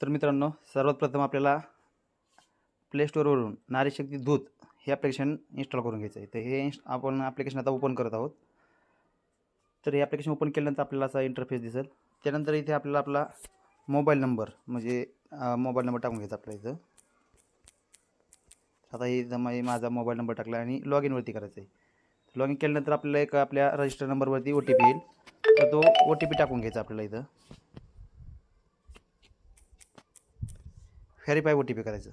तर मित्रांनो सर्वात प्रथम आपल्याला प्ले स्टोअरवरून नारी शक्ती दूत हे ॲप्लिकेशन इन्स्टॉल करून घ्यायचं आहे. तर हे इन्स्ट आपण ॲप्लिकेशन आता ओपन करत आहोत. तर हे ॲप्लिकेशन ओपन केल्यानंतर आपल्याला असा इंटरफेस दिसेल. त्यानंतर इथे आपल्याला आपला मोबाईल नंबर म्हणजे मोबाईल नंबर टाकून घ्यायचा आपल्या इथं. आता हे मी माझा मोबाईल नंबर टाकला आणि लॉग इनवरती करायचं आहे. लॉग इन केल्यानंतर आपल्याला एक आपल्या रजिस्टर नंबरवरती ओ टी पी येईल. तर तो ओ टी पी टाकून घ्यायचा आपल्याला इथं. व्हेरीफाय ओ टी पी करायचं.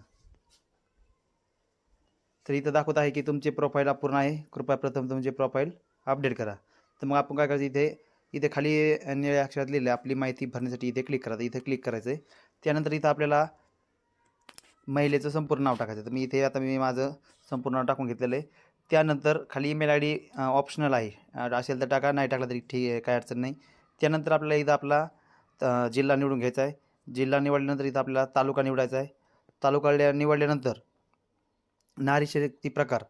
तर इथं दाखवत आहे की तुमचे प्रोफाईल अपूर्ण आहे. कृपया प्रथम तुमचे प्रोफाईल अपडेट करा. तर मग आपण काय करायचं? इथे इथे खाली निळ्या अक्षरात लिहिलं आपली माहिती भरण्यासाठी इथे क्लिक करायचं इथे क्लिक करायचं आहे त्यानंतर इथं आपल्याला महिलेचं संपूर्ण नाव टाकायचं. तर मी इथे आता मी माझं संपूर्ण नाव टाकून घेतलेलं आहे. त्यानंतर खाली ईमेल आय डी ऑप्शनल आहे. असेल तर टाका. नाही टाकला तरी ठीक आहे काय अडचण नाही. त्यानंतर आपल्याला इथं आपला जिल्हा निवडून घ्यायचा आहे. जिल्हा निवडल्यानंतर इथं आपल्याला तालुका निवडायचा आहे. तालुका निवडल्यानंतर नारी शक्ती प्रकार.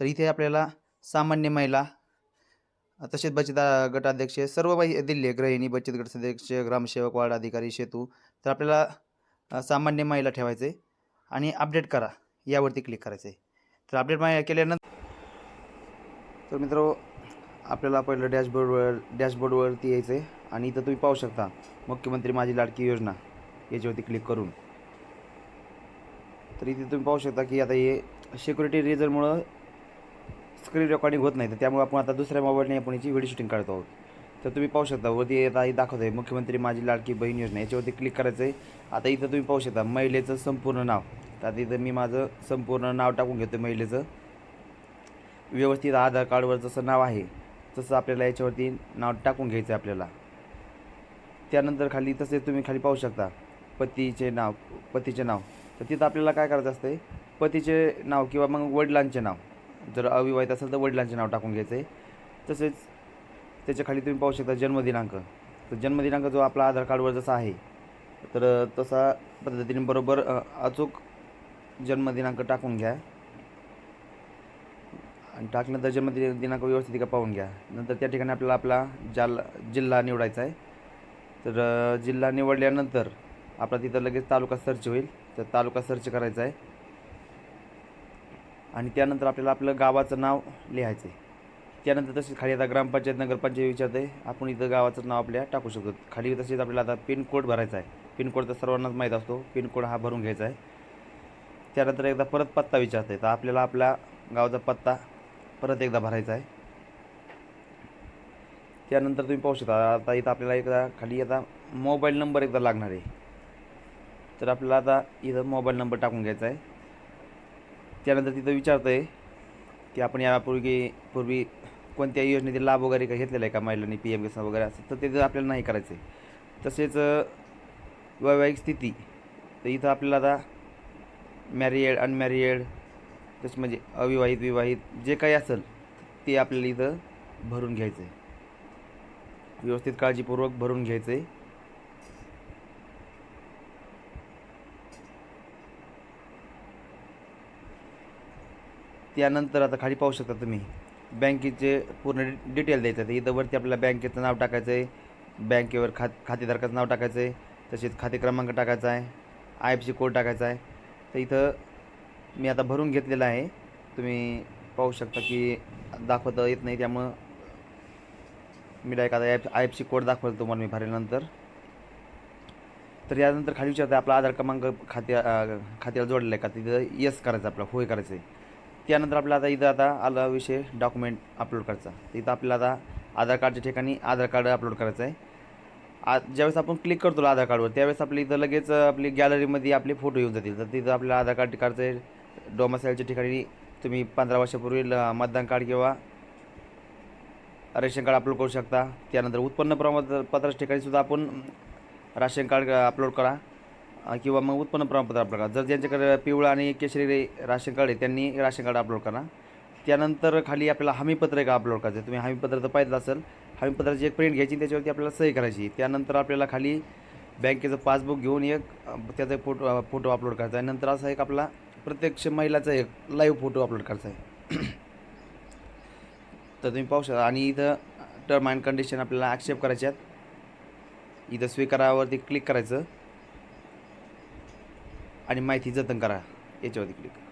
तर इथे आपल्याला सामान्य महिला तसेच बचत गटाध्यक्ष गट अध्यक्ष सर्व माहिती दिली आहे. गृहिणी बचत गट अध्यक्ष ग्रामसेवक वार्ड अधिकारी सेतू. तर आपल्याला सामान्य महिला ठेवायचं आहे आणि अपडेट करा. यावरती क्लिक करायचं. आहे तर अपडेट मा केल्यानंतर तर मित्र आपल्याला पहिलं डॅशबोर्डवर डॅशबोर्डवरती यायचं आहे आणि इथं तुम्ही पाहू शकता मुख्यमंत्री माझी लाडकी योजना. याच्यावरती क्लिक करून. तर इथे तुम्ही पाहू शकता की आता हे सिक्युरिटी रिझनमुळं स्क्रीन रेकॉर्डिंग होत नाही. तर त्यामुळे आपण आता दुसऱ्या मोबाईलने आपण याची व्हिडिओ शूटिंग काढतो आहोत. तर तुम्ही पाहू शकता वरती आता हे दाखवत आहे मुख्यमंत्री माझी लाडकी बहीण योजना याच्यावरती क्लिक करायचं आहे आता इथं तुम्ही पाहू शकता महिलेचं संपूर्ण नाव. तर आता इथं मी माझं संपूर्ण नाव टाकून घेतो महिलेचं. व्यवस्थित आधार कार्डवर जसं नाव आहे तसं आपल्याला याच्यावरती नाव टाकून घ्यायचं आहे आपल्याला. त्यानंतर खाली तसे तुम्ही खाली पाहू शकता पतीचे नाव पतीचे नाव. तर तिथं आपल्याला काय करायचं असतं पतीचे नाव किंवा मग वडिलांचे नाव. जर अविवाहित असेल तर वडिलांचे नाव टाकून घ्यायचं आहे तसेच त्याच्याखाली तुम्ही पाहू शकता जन्मदिनांक. तर जन्मदिनांक जो आपला आधार कार्डवर जसा आहे तर तसा पद्धतीने बरोबर अचूक जन्मदिनांक टाकून घ्या. आणि टाकल्यानंतर जन्मदिन दिनांक व्यवस्थित का पाहून घ्या. नंतर त्या ठिकाणी आपल्याला आपला जाल जिल्हा निवडायचा आहे. तर जिल्हा निवडल्यानंतर आपला तिथं लगेच तालुका सर्च होईल. तर तालुका सर्च करायचा आहे. आणि त्यानंतर आपल्याला आपलं गावाचं नाव लिहायचं आहे. त्यानंतर तसेच खाली आता ग्रामपंचायत नगरपंचायत विचारते. आपण इथं गावाचं नाव आपल्या टाकू शकतो. खाली तसेच आपल्याला आता पिनकोड भरायचा आहे. पिनकोड तर सर्वांनाच माहीत असतो. पिनकोड हा भरून घ्यायचा आहे. त्यानंतर एकदा परत पत्ता विचारते. तर आपल्याला आपल्या गावाचा पत्ता परत एकदा भरायचा आहे. त्यानंतर तुम्ही पाहू शकता. आता इथं आपल्याला एकदा खाली आता मोबाईल नंबर एकदा लागणार आहे. तर आपल्याला आता इथं मोबाईल नंबर टाकून घ्यायचा आहे. त्यानंतर तिथं विचारतं आहे की आपण यापूर्वी पूर्वी कोणत्या योजनेतील लाभ वगैरे काही घेतलेला आहे का महिलांनी? पी एम किसान वगैरे असं. तर ते आपल्याला नाही करायचं आहे तसेच वैवाहिक स्थिती. तर इथं आपल्याला आता मॅरिएड अनमॅरिएड तसं म्हणजे अविवाहित विवाहित जे काही असेल ते आपल्याला इथं भरून घ्यायचं आहे व्यवस्थित काळजीपूर्वक भरून घ्यायचं आहे त्यानंतर आता खाली पाहू शकता तुम्ही. बँकेचे पूर्ण डि- डिटेल द्यायचं आहे. इथं वरती आपल्याला बँकेचं नाव टाकायचं आहे. बँकेवर खात खातेधारकाचं नाव टाकायचं आहे. तसेच खाते क्रमांक टाकायचा आहे. आय एफ सी कोड टाकायचा आहे. तर इथं मी आता भरून घेतलेलं आहे. तुम्ही पाहू शकता की दाखवता येत नाही. त्यामुळं मी डायरेक्ट आता app I F C code दाखवतो तुम्हाला मी भरल्यानंतर. तर यानंतर खाली विचारतं आपला आधार क्रमांक खात्या खात्याला जोडलेला आहे का? तिथं येस करायचं आपला होय करायचं आहे. त्यानंतर आपला आता इथं आता आला विषय डॉक्युमेंट अपलोड करायचा. इथं आपल्याला आता आधार कार्डच्या ठिकाणी आधार कार्ड अपलोड करायचं आहे आ ज्यावेळेस आपण क्लिक करतो आधार कार्डवर त्यावेळेस आपल्या इथं लगेच आपली गॅलरीमध्ये आपले फोटो येऊन जातील. तर तिथं आपल्याला आधार कार्ड काढचं डोमासाईलच्या ठिकाणी तुम्ही पंधरा वर्षापूर्वी मतदान कार्ड किंवा रेशन कार्ड अपलोड करू शकता. त्यानंतर उत्पन्न प्रमाणपत्राच्या ठिकाणी सुद्धा आपण राशन कार्ड अपलोड करा. किंवा मग उत्पन्न प्रमाणपत्र अपलोड करा. जर ज्यांच्याकडे पिवळं आणि केशरी राशन कार्ड आहे त्यांनी राशन कार्ड अपलोड करा. त्यानंतर खाली आपल्याला हमीपत्र एक अपलोड करायचं आहे. तुम्ही हमीपत्र तर पाहिलं असेल. हमीपत्राची एक प्रिंट घ्यायची त्याच्यावरती आपल्याला सही करायची. त्यानंतर आपल्याला खाली बँकेचं पासबुक घेऊन एक त्याचा एक फोटो फोटो अपलोड करायचा. आहे नंतर असा एक आपला प्रत्यक्ष महिलाचा एक लाईव्ह फोटो अपलोड करायचा आहे. तर तुम्ही पाहू शकता. आणि इथं टर्म अँड कंडिशन आपल्याला ॲक्सेप्ट आहेत. इथं स्वीकारावरती क्लिक करायचं. आणि माहिती जतन करा. याच्यावरती क्लिक